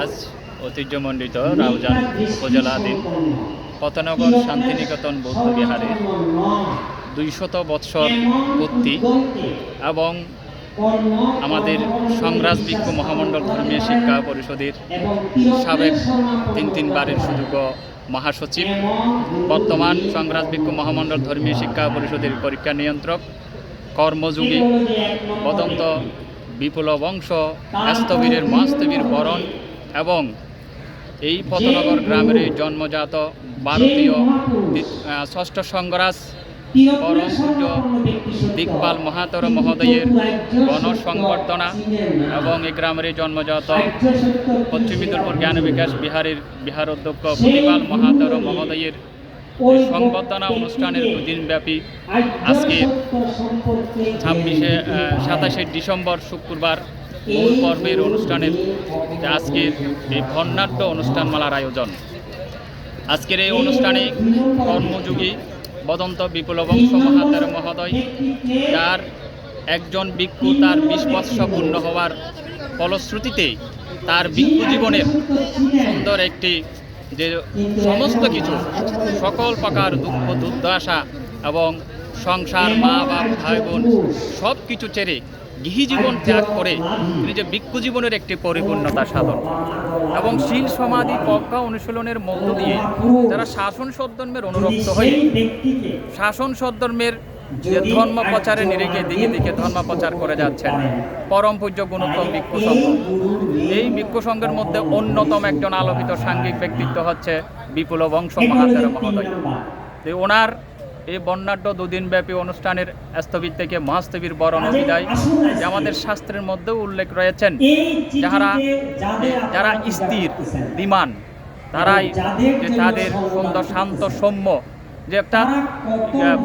আজ ঐতিহ্যমণ্ডিত রাউজান উপজেলাধীন পতনগর শান্তিনিকেতন বৌদ্ধ বিহারে দুইশত বৎসর পূর্তি এবং আমাদের সংরাজ ভিক্ষু মহামণ্ডল ধর্মীয় শিক্ষা পরিষদের সাবেক তিন তিনবারের সুযোগ্য মহাসচিব, বর্তমান সংরাজ ভিক্ষু মহামণ্ডল ধর্মীয় শিক্ষা পরিষদের পরীক্ষা নিয়ন্ত্রক, কর্মযোগী বদন্ত বিপুল বংশ স্থবিরের মাস্তবীর বরণ এবং এই পতনগর গ্রামের জন্মজাত ভারতীয় ষষ্ঠ সংগরাজ পরম দিকপাল মহাতর মহোদয়ের গণসংবর্ধনা এবং এই গ্রামের জন্মজাত পশ্চিম বিদুরপুর জ্ঞান বিকাশ বিহারের বিহার অধ্যক্ষ প্রতিপাল মহাতর মহোদয়ের সংবর্ধনা অনুষ্ঠানের দুদিন ব্যাপী আজকে ছাব্বিশে সাতাশে ডিসেম্বর শুক্রবার মূল পর্বের অনুষ্ঠানের আজকের এই বর্ণাঢ্য অনুষ্ঠানমালার আয়োজন। আজকের এই অনুষ্ঠানে কর্মযোগী বদন্ত বিপুল বংশ মহাতের মহোদয় যার একজন ভিক্ষু তার বিশ বৎস পূর্ণ হওয়ার ফলশ্রুতিতে তার ভিক্ষু জীবনের সুন্দর একটি যে সমস্ত কিছু সকল প্রকার দুঃখ দুর্দশা এবং সংসার মা বাপ ভাই বোন সব কিছু ছেড়ে গৃহী জীবন ত্যাগ করে তিনি যে ভিক্ষু জীবনের একটি পরিপূর্ণতা সাধন। এবং শীল সমাধি প্রজ্ঞা অনুশীলনের মধ্য দিয়ে যারা শাসন সদ্ধর্মের অনুরক্ত হয়ে শাসন সদ্ধর্মের যে ধর্ম প্রচারের নিরিখে দিকে দিকে ধর্ম প্রচার করে যাচ্ছেন। পরম পূজ্য গুণোত্তম ভিক্ষু সংঘ এই ভিক্ষু সংঘের মধ্যে অন্যতম একজন আলোকিত সাংঘিক ব্যক্তিত্ব হচ্ছে বিপুল বংশ মহাতের মহোদয়। তো ওনার এই বর্ণাঢ্য দুদিনব্যাপী অনুষ্ঠানের স্থবির থেকে মহাস্তবীর বরণ বিদায় যে আমাদের শাস্ত্রের মধ্যেও উল্লেখ রয়েছেন, যাহারা যারা স্থির বিমান তারাই যে তাদের সুন্দর শান্ত সৌম্য যে একটা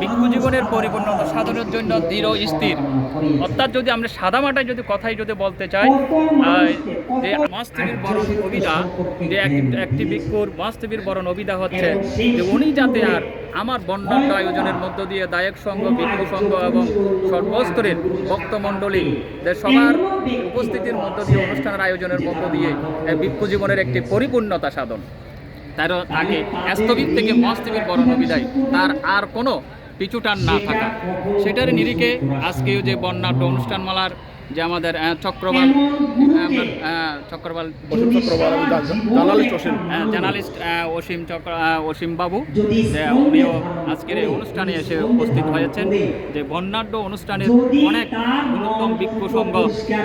ভিক্ষু জীবনের পরিপূর্ণতা সাধনের জন্য দৃঢ় স্থির। অর্থাৎ যদি আমরা সাদা মাটায় যদি কথাই যদি বলতে চাই যে মাস্তবীর বরণ কবিতা যে একটি ভিক্ষুর মাস্তবীর বরণ অবিদা হচ্ছে যে উনি যাতে আর আমার বর্ণাঢ্য আয়োজনের মধ্য দিয়ে দায়ক সংঘ ভিক্ষু সংঘ এবং সর্বস্তরের ভক্তমণ্ডলী যে সবার উপস্থিতির মধ্য দিয়ে অনুষ্ঠানের আয়োজনের মধ্য দিয়ে ভিক্ষু জীবনের একটি পরিপূর্ণতা সাধন। তার তাকে স্থবির থেকে মস্তবির বরণ বিদায়। তার আর কোনো পিছুটান না থাকা। সেটার নিরিখে আজকে যে বর্ণাঢ্য অনুষ্ঠানমালার যে আমাদের চক্রবাল চক্রবাল জার্নালিস্ট অসীম। চক্র অসীম বাবু উনিও আজকের এই অনুষ্ঠানে এসে উপস্থিত হয়েছেন যে বর্ণাঢ্য অনুষ্ঠানের অনেক গুণোত্তম ভিক্ষু সংঘ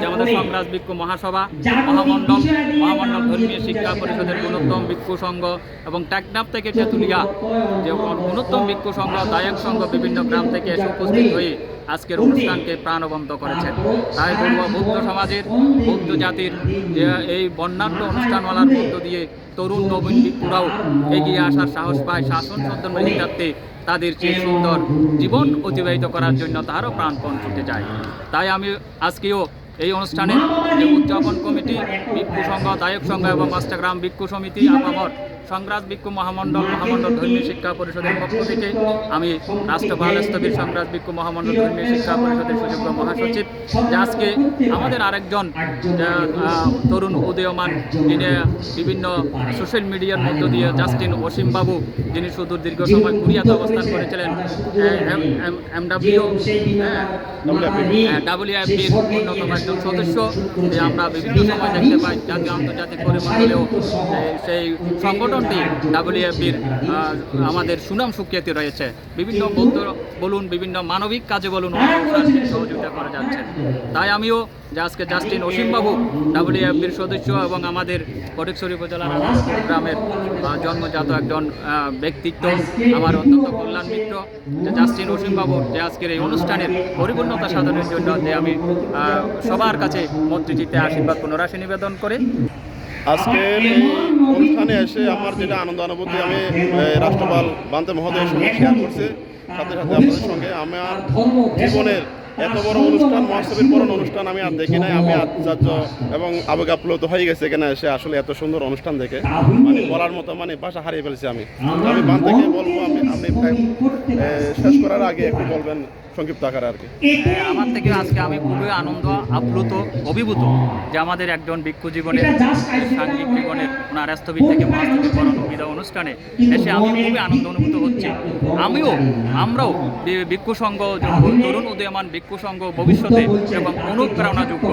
যে আমাদের সংরাজ ভিক্ষু মহাসভা মহামণ্ডল মহামণ্ডল ধর্মীয় শিক্ষা পরিষদের গুণোত্তম ভিক্ষু সংঘ এবং টেকনাফ থেকে তেঁতুলিয়া যে গুণোত্তম ভিক্ষু সংঘ দায়ক সংঘ বিভিন্ন গ্রাম থেকে এসে উপস্থিত হয়ে আজকের অনুষ্ঠানকে প্রাণবন্ত করেছেন। তাই বৌদ্ধ সমাজের, বৌদ্ধ জাতির যে এই বর্ণাঢ্য অনুষ্ঠানওয়ালার মধ্য দিয়ে তরুণ নবীন বিপুরাও এগিয়ে আসার সাহস পায়, শাসন সন্তান তাদের চেয়ে সুন্দর জীবন অতিবাহিত করার জন্য তারও প্রাণপণ ছুটে যায়। তাই আমি আজকেও এই অনুষ্ঠানে যে উদযাপন কমিটি ভিক্ষু সংঘ দায়ক সংঘ এবং অষ্টাগ্রাম ভিক্ষু সমিতি আপামর সংগ্রাস ভিক্ষু মহামণ্ডল মহামণ্ডল ধর্মীয় শিক্ষা পরিষদের পক্ষ থেকে আমি রাষ্ট্রপাল স্থবির সংগ্রাস ভিক্ষু মহামণ্ডল ধর্মীয় শিক্ষা পরিষদের সুযোগ্য মহাসচিব যে আজকে আমাদের আরেকজন তরুণ উদীয়মান যিনি বিভিন্ন সোশ্যাল মিডিয়ার মধ্য দিয়ে জাস্টিন অসীম বাবু যিনি সুদূর দীর্ঘ সময় কুরিয়াতে অবস্থান করেছিলেন এমডাব্লিউ ডাব্লিউএফবির অন্যতম একজন সদস্য আমরা বিভিন্ন সময় দেখতে পাই জাতীয় আন্তর্জাতিক পরিমণ্ডলেও সেই সংগঠনটি ডাব্লিউএফবির আমাদের সুনাম সুখ্যাতি রয়েছে। বিভিন্ন বলুন বিভিন্ন মানবিক কাজে বলুন সহযোগিতা করে যাচ্ছেন তাই আমিও যে আজকে জাস্টিন অসীমবাবু ডাব্লিউএফবির সদস্য এবং আমাদের ফটিকছড়ি উপজেলার গ্রামের জন্মজাত একজন ব্যক্তিত্ব আমার অত্যন্ত কল্যাণ মিত্র যে জাস্টিন অসীমবাবু যে আজকের এই অনুষ্ঠানের পরিপূর্ণতা সাধনের জন্য যে আমি আহ, সবার কাছে মন্ত্রীজিতে আশীর্বাদ পুনরাশি নিবেদন করে। আজকের অনুষ্ঠানে এসে আমার যেটা আনন্দ অনুভূতি আমি রাষ্ট্রপাল বান্তে মহোদয়ের সঙ্গে শেয়ার করছি। সাথে সাথে আপনাদের সঙ্গে আমার জীবনের এত বড় অনুষ্ঠান মহাস্তবীর বড় অনুষ্ঠান আমি আর দেখি নাই। আমি আশ্চর্য এবং আবেগ আপ্লুত হয়ে গেছে এখানে এসে আসলে এত সুন্দর অনুষ্ঠান দেখে। মানে বলার মতো মানে ভাষা হারিয়ে ফেলছি আমি। আমি বান বলব, আমি আপনি শেষ করার আগে একটু বলবেন সংক্ষিপ্ত আকারে আর কি। হ্যাঁ, আমার থেকে আজকে আমি খুবই আনন্দ আপ্লুত অভিভূত যে আমাদের একজন ভিক্ষু জীবনের সাংঘিক জীবনের ওনার স্থবির থেকে মাছ অনুষ্ঠানে এসে আমি খুবই আনন্দ অনুভূত হচ্ছি। আমিও, আমরাও বি- ভিক্ষু সংঘ তরুণ উদীয়মান ভিক্ষু সংঘ, ভবিষ্যতে এবং অনুপ্রেরণাযোগ্য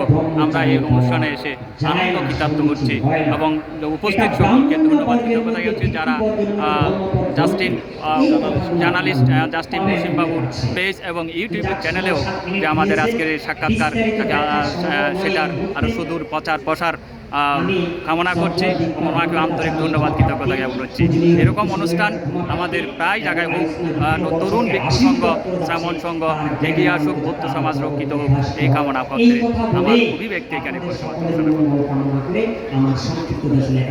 আমরা এই অনুষ্ঠানে এসে আনন্দ কৃতার্থ হচ্ছি এবং উপস্থিত সকলকে ধন্যবাদ কৃতজ্ঞতা হচ্ছে যারা জাস্টিন জার্নালিস্ট জাস্টিন মুসিমবাবুর পেজ এবং ইউটিউব চ্যানেলেও যে আমাদের আজকের এই সাক্ষাৎকার সেটার আরও সুদূর প্রচার প্রসার কামনা করছি। মাকে আন্তরিক ধন্যবাদ কৃতজ্ঞতা জ্ঞাপন করছি। এরকম অনুষ্ঠান আমাদের প্রায় জায়গায় হোক তরুণ ব্যক্তি সংঘ শ্রামণ সংঘ এগিয়ে আসুক বৌদ্ধ সমাজ রক্ষিত হোক এই কামনা করতে আমার অভিব্যক্তি এখানে সংক্ষিপ্ত